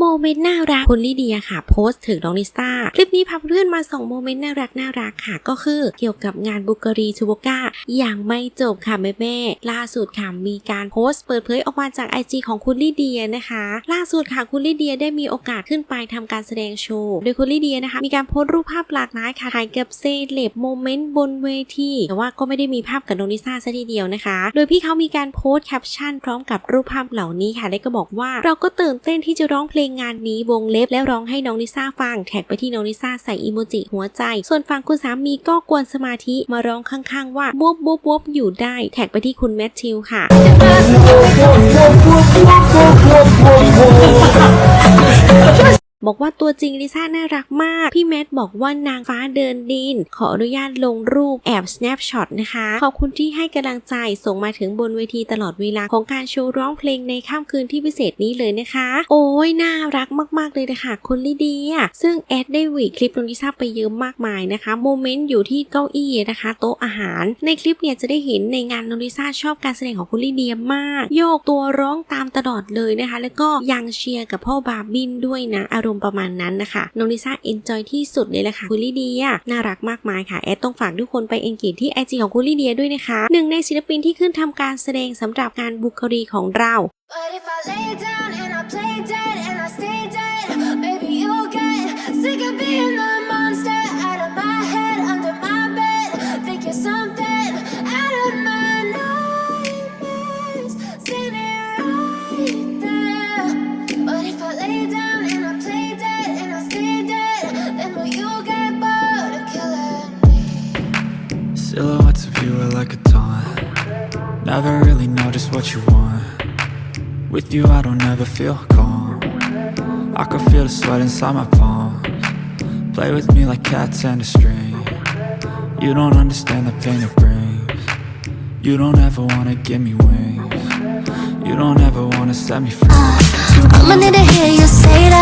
โมเมนต์น่ารักคุณลิเดียค่ะ โพสต์ถึงน้องลิซ่า คลิปนี้พาเพื่อนมาส่งโมเมนต์น่ารักน่ารักค่ะ ก็คือเกี่ยวกับงานบุกรีชูโบกาอย่างไม่จบค่ะแม่แม่ล่าสุดค่ะมีการโพสต์เปิดเผยออกมาจากไอจของคุณลิเดียนะคะ ล่าสุดค่ะคุณลิเดียได้มีโอกาสขึ้นไปทำการแสดงโชว์ โดยคุณลิเดียนะคะ มีการโพสต์รูปภาพหลากหลายค่ะถ่ายกับเซเลบโมเมนต์บนเวทีแต่ว่าก็ไม่ได้มีภาพกับน้องลิซ่าซะทีเดียวนะคะ โดยพี่เขามีการโพสต์แคปชั่นพร้อมกับรูปภาพเหล่านี้ค่ะและก็บอกว่าเราก็ตื่นเต้นที่จะร้องเพลงงานนี้วงเล็บแล้วร้องให้น้องลิซ่าฟัง แท็กไปที่น้องลิซ่าใส่อีโมจิหัวใจ ส่วนฝั่งคุณสามีก็กวนสมาธิมาร้องข้างๆว่าบวบบวบบวบอยู่ได้ แท็กไปที่คุณแมทชิวค่ะ บอกว่าตัวจริงลิซ่าน่ารักมาก พี่แมทบอกว่านางฟ้าเดินดิน ขออนุญาตลงรูปแอบ snapshot นะคะ ขอบคุณที่ให้กำลังใจส่งมาถึงบนเวทีตลอดเวลาของการโชว์ร้องเพลงในค่ำคืนที่พิเศษนี้เลยนะคะ โอ้ยน่ารักมากๆเลยนะคะคุณลิเดียซึ่งแอดได้หวีคลิปน้องลิซ่าไปเยอะมากมายนะคะโมเมนต์อยู่ที่เก้าอี้นะคะ โต๊ะอาหาร ในคลิปเนี่ยจะได้เห็นในงานน้องลิซ่าชอบการแสดงของคุณลิเดียมาก โยกตัวร้องตามตลอดเลยนะคะ แล้วก็ยังเชียร์กับพ่อบาบินด้วยนะอารมณ์ประมาณนั้นนะคะ น้องลิซ่าเอนจอยที่สุดเลยแหละค่ะคุณลิเดียน่ารักมากมายค่ะ แอดต้องฝากทุกคนไปเอนเกจที่ไอจีของคุณลิเดียด้วยนะคะ หนึ่งในศิลปินที่ขึ้นทำการแสดงสำหรับงานบุคลีของเรา But if I lay down and I play dead Silhouettes of you are like a taunt. Never really know just what you want. With you, I don't ever feel calm. I can feel the sweat inside my palms. Play with me like cats and a string. You don't understand the pain it brings. You don't ever wanna give me wings. You don't ever wanna set me free. Need to hear you say it